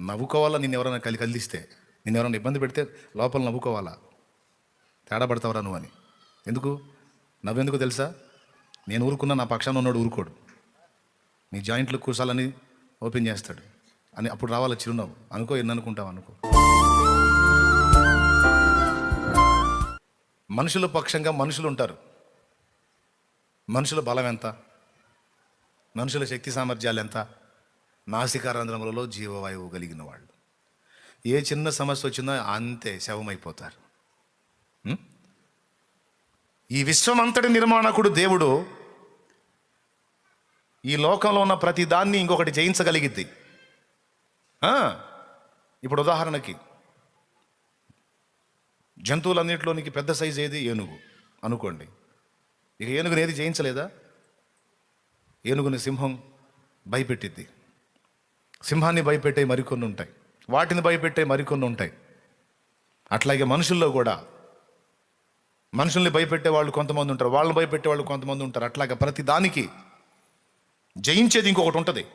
నవ్వుకోవాలా? నేను ఎవరైనా కలి కదిలిస్తే? నేను ఎవరైనా ఇబ్బంది పెడితే లోపల నవ్వుకోవాలా? తేడా పడతావరా నువ్వు అని. ఎందుకు? నవ్వెందుకు తెలుసా? నేను ఊరుకున్నా నా పక్షాన ఉన్నాడు ఊరుకోడు. నీ జాయింట్లు కూసాలని ఓపెన్ చేస్తాడు. అని అప్పుడు రావాలి చిరునవ్వు? అనుకో ఎన్ని అనుకుంటావు అనుకో. మనుషుల పక్షంగా మనుషులు ఉంటారు. మనుషుల బలం ఎంత? మనుషుల శక్తి సామర్థ్యాలు ఎంత? నాసికారంధ్రములలో జీవవాయువు కలిగిన వాళ్ళు ఏ చిన్న సమస్య వచ్చినా అంతే శవమైపోతారు. ఈ విశ్వమంతటి నిర్మాణకుడు దేవుడు ఈ లోకంలో ఉన్న ప్రతి దాన్ని ఇంకొకటి జయించగలిగిద్ది. ఇప్పుడు ఉదాహరణకి జంతువులన్నింటిలోనికి పెద్ద సైజు ఏది? ఏనుగు. అనుకోండి. ఇక ఏనుగుని ఏది జయించలేదా? ఏనుగుని సింహం భయపెట్టిద్ది. సింహాన్ని భయపెట్టే మరికొన్ని ఉంటాయి. వాటిని భయపెట్టే మరికొన్ని ఉంటాయి. అట్లాగే మనుషుల్లో కూడా మనుషుల్ని భయపెట్టే వాళ్ళు కొంతమంది ఉంటారు వాళ్ళని భయపెట్టే వాళ్ళు కొంతమంది ఉంటారు. అట్లాగే ప్రతి దానికి జయించేది ఇంకొకటి ఉంటుంది.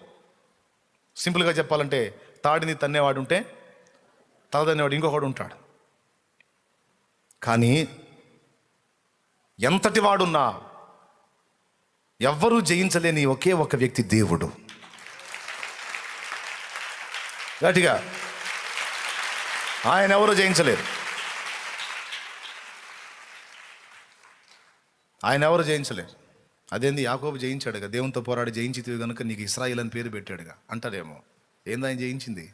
సింపుల్గా చెప్పాలంటే తాడిని తన్నేవాడు ఉంటే తలదన్నేవాడు ఇంకొకడు ఉంటాడు. కానీ ఎంతటి వాడున్నా ఎవ్వరూ జయించలేని ఒకే ఒక వ్యక్తి దేవుడు. గట్టిగా. ఆయన ఎవరు జయించలేరు. ఆయన ఎవరు జయించలేరు. అదేంది యాకోబు జయించాడుగా? దేవునితో పోరాడి జయించితివి కనుక నీకు ఇస్రాయిల్ అని పేరు పెట్టాడుగా? అంటారేమో ఏంది ఆయన జయించింది?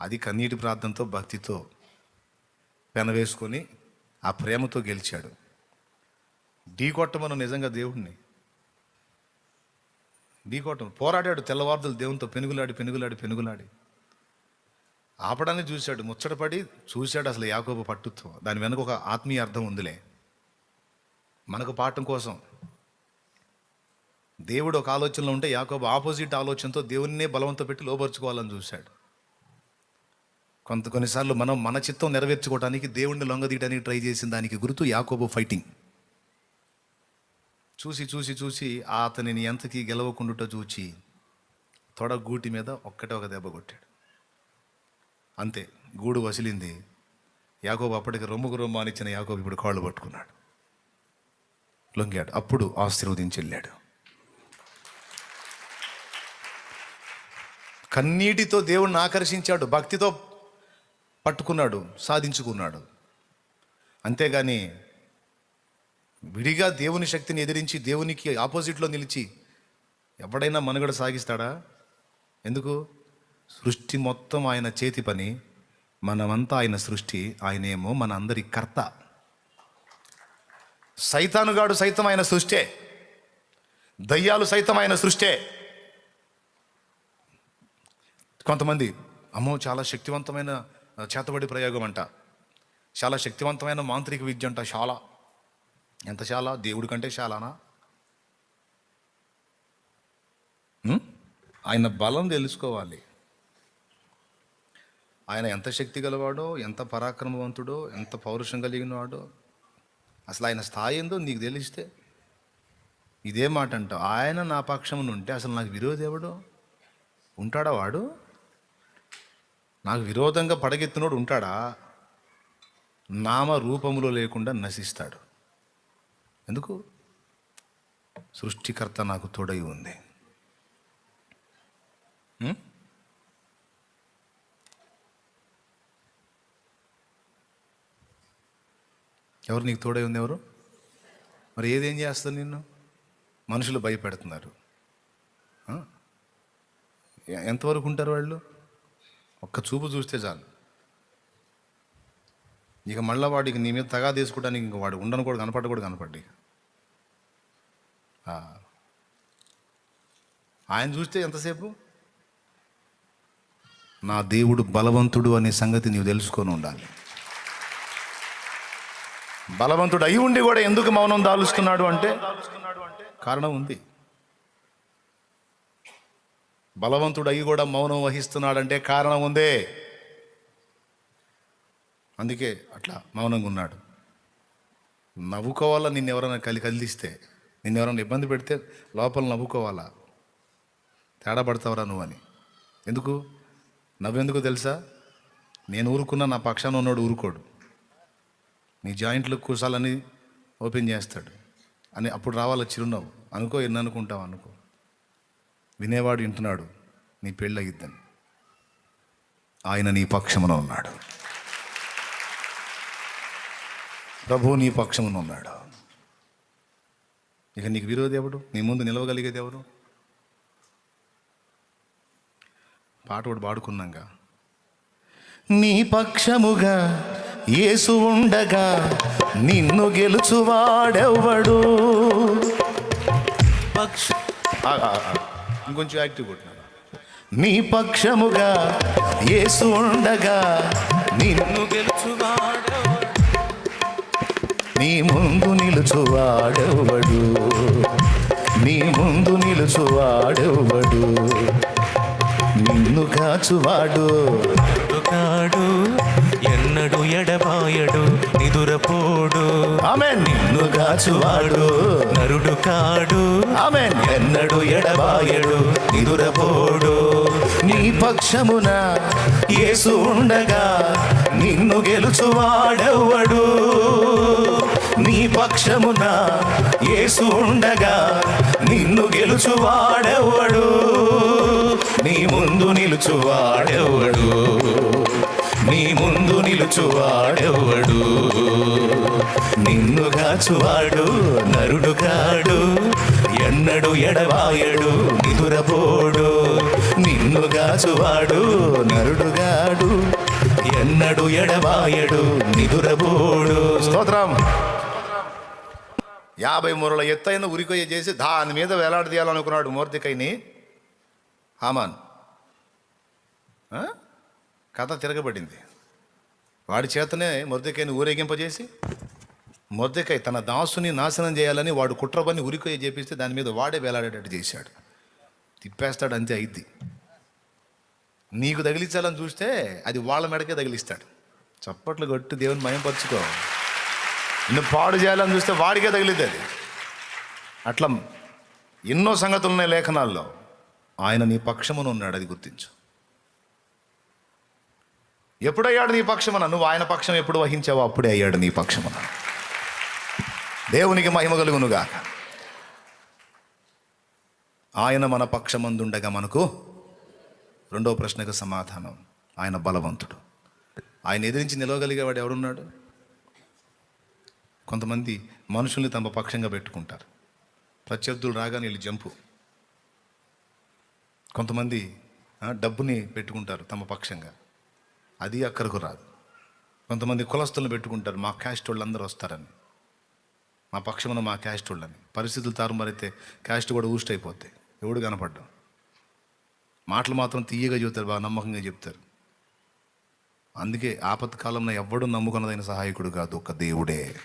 అది కన్నీటి ప్రార్థనతో భక్తితో పెనవేసుకొని ఆ ప్రేమతో గెలిచాడు. ఢీ కొట్టమను నిజంగా దేవుణ్ణి. ఢీ పోరాడాడు తెల్లవార్దులు దేవునితో పెనుగులాడి పెనుగులాడి పెనుగులాడి. ఆపడాన్ని చూశాడు ముచ్చటపడి చూశాడు అసలు యాకోబు పట్టుతో దాని వెనక ఒక ఆత్మీయ అర్థం ఉందిలే. మనకు పాఠం కోసం. దేవుడు ఒక ఆలోచనలో ఉంటే యాకోబు ఆపోజిట్ ఆలోచనతో దేవునినే బలవంతో పెట్టి లోపరుచుకోవాలని చూశాడు. కొంత కొన్నిసార్లు మనం మన చిత్తం నెరవేర్చుకోవడానికి దేవుణ్ణి లొంగదీయడానికి ట్రై చేసిన దానికి గుర్తు యాకోబు ఫైటింగ్. చూసి చూసి చూసి అతనిని ఎంతకి గెలవకుండుట చూచి తొడ గూటి మీద ఒక్కటే ఒక దెబ్బ కొట్టాడు. అంతే గూడు వసిలింది. యాకోబు అప్పటికి రొమ్ముకు రొమ్మ అనిచ్చిన యాకోబు ఇప్పుడు కాళ్ళు పట్టుకున్నాడు. లొంగాడు. అప్పుడు ఆశీర్వదించి వెళ్ళాడు కన్నీటితో దేవుణ్ణి ఆకర్షించాడు భక్తితో పట్టుకున్నాడు సాధించుకున్నాడు. అంతేగాని విడిగా దేవుని శక్తిని ఎదిరించి దేవునికి ఆపోజిట్లో నిలిచి ఎవడైనా మనుగడ సాగిస్తాడా? ఎందుకు? సృష్టి మొత్తం ఆయన చేతి పని మనమంతా ఆయన సృష్టి ఆయనేమో మన అందరి కర్త. సైతానుగాడు సైతం ఆయన సృష్టే. దయ్యాలు సైతం ఆయన సృష్టే. కొంతమంది అమ్మో చాలా శక్తివంతమైన చేతబడి ప్రయోగం అంట చాలా శక్తివంతమైన మాంత్రిక విద్య అంట చాలా. ఎంత చాలా దేవుడి కంటే చాలానా ఆయన బలం తెలుసుకోవాలి. ఆయన ఎంత శక్తి గలవాడో ఎంత పరాక్రమవంతుడో ఎంత పౌరుషం కలిగిన వాడో అసలు ఆయన స్థాయి ఏందో నీకు తెలిస్తే ఇదే మాట అంట. ఆయన నా పక్షం ఉంటే అసలు నాకు విరోధి ఎవడు? ఉంటాడా వాడు? నాకు విరోధంగా పడగెత్తినోడు ఉంటాడా? నామ రూపములో లేకుండా నశిస్తాడు. ఎందుకు? సృష్టికర్త నాకు తోడై ఉంది. ఎవరు నీకు తోడై ఉంది ఎవరు? మరి ఏదేం చేస్తారు నిన్ను? మనుషులు భయపెడుతున్నారు. ఎంతవరకు ఉంటారు వాళ్ళు? ఒక్క చూపు చూస్తే చాలు. ఇక మళ్ళీ వాడికి నీ మీద తగా తీసుకోవడానికి ఇంక వాడు ఉండను కూడా కనపడ్డ కూడా కనపడ్డి. ఆయన చూస్తే ఎంతసేపు? నా దేవుడు బలవంతుడు అనే సంగతి నీవు తెలుసుకొని ఉండాలి. బలవంతుడు అయి ఉండి కూడా ఎందుకు మౌనం దాలుస్తున్నాడు అంటే కారణం ఉంది. బలవంతుడు అయి కూడా మౌనం వహిస్తున్నాడంటే కారణం ఉందే. అందుకే అట్లా మౌనంగా ఉన్నాడు నవ్వుకోవాలా నిన్ను ఎవరైనా కలి కదిలిస్తే? నిన్ను ఎవరైనా ఇబ్బంది పెడితే లోపల నవ్వుకోవాలా? తేడా పడతావరా నువ్వు అని. ఎందుకు? నవ్వెందుకు తెలుసా? నేను ఊరుకున్నా నా పక్షాన ఉన్నాడు ఊరుకోడు. నీ జాయింట్లు కూసాలని ఓపెన్ చేస్తాడు. అని అప్పుడు రావాల చిరునవ్వు. అనుకో ఎన్ని అనుకుంటావు అనుకో. వినేవాడు వింటున్నాడు. నీ పెళ్ళి అయ్యిద్దని ఆయన నీ పక్షమున ఉన్నాడు. ప్రభు నీ పక్షమున ఉన్నాడు. ఇక నీకు విరోధి ఎవడు? నీ ముందు నిలవగలిగేది ఎవరు? పాట కూడా పాడుకున్నాగా నీ పక్షముగా యేసు ఉండగా నిన్ను గెలుచువాడెవ్వడు? పక్ష ఇంకొంచెం యాక్టివ్ కొట్టినా నీ పక్షముగా యేసు ఉండగా నిన్ను నిలుచువాడెవ్వడు? నీ ముందు నిలుచువాడెవ్వడు? నిన్ను కాచువాడు. కాడు ఎన్నడు ఎడబాయడు నిదురపోడు. ఆమె నిన్ను కాచువాడు. నరుడు కాడు. ఆమె ఎన్నడు ఎడబాయడు నిదురపోడు. నీ పక్షమున యేసు ఉండగా నిన్ను గెలుచువాడెవ్వడు. నీ పక్షమున యేసు ఉండగా నిన్ను గెలుచువాడెవడు? నీ ముందు నిలుచువాడెవడు? నీ ముందు నిలుచువాడెవడు? నిన్ను కాచువాడు నరుడు కాడు ఎన్నడు ఎడవాయడు నిదురపోడు. నిన్ను కాచువాడు నరుడుగాడు ఎన్నడు ఎడవాయడు నిదురబోడు స్తోత్రం. యాభై మూరల ఎత్తైన ఉరికొయ్య చేసి దాని మీద వేలాడదీయాలనుకున్నాడు మూర్తికైని. హామాన్. కథ తిరగబడింది. వాడి చేతనే మొర్దెకాయని ఊరేగింపజేసి మొర్దెకాయ తన దాసుని నాశనం చేయాలని వాడు కుట్రబని ఉరికొయ్య చేపిస్తే దాని మీద వాడే వేలాడేటట్టు చేశాడు. తిప్పేస్తాడు అంతే అయిద్ది. నీకు తగిలించాలని చూస్తే అది వాళ్ళ మెడకే తగిలిస్తాడు. చప్పట్లు కొట్టి దేవుని మయంపరుచుకో. నువ్వు పాడు చేయాలని చూస్తే వాడికే తగిలిద్ది అది. అట్లా ఎన్నో సంగతులు ఉన్నాయి లేఖనాల్లో. ఆయన నీ పక్షమున ఉన్నాడు అది గుర్తించు. ఎప్పుడయ్యాడు నీ పక్షమన? నువ్వు ఆయన పక్షం ఎప్పుడు వహించావో అప్పుడే అయ్యాడు నీ పక్షమన. దేవునికి మహిమ కలుగునుగా ఆయన మన పక్షమందుండగా మనకు రెండో ప్రశ్నకు సమాధానం. ఆయన బలవంతుడు. ఆయన ఎదిరించి నిలవగలిగేవాడు ఎవడున్నాడు? కొంతమంది మనుషుల్ని తమ పక్షంగా పెట్టుకుంటారు. ప్రత్యర్థులు రాగానే వీళ్ళు జంపు. కొంతమంది డబ్బుని పెట్టుకుంటారు తమ పక్షంగా. అది అక్కరకు రాదు. కొంతమంది కులస్తులను పెట్టుకుంటారు మా క్యాస్ట్ వాళ్ళందరూ వస్తారని. మా పక్షమున మా క్యాస్ట్ వాళ్ళని. పరిస్థితులు తారుమారైతే క్యాస్ట్ కూడా ఊస్ట్ అయిపోతాయి. ఎవడు కనపడ్డం? మాటలు మాత్రం తీయగా చెబుతారు బాగా నమ్మకంగా చెప్తారు అందుకే ఆపత్కాలంలో ఎవ్వడు నమ్ముకున్నదైన సహాయకుడు కాదు ఒక దేవుడే.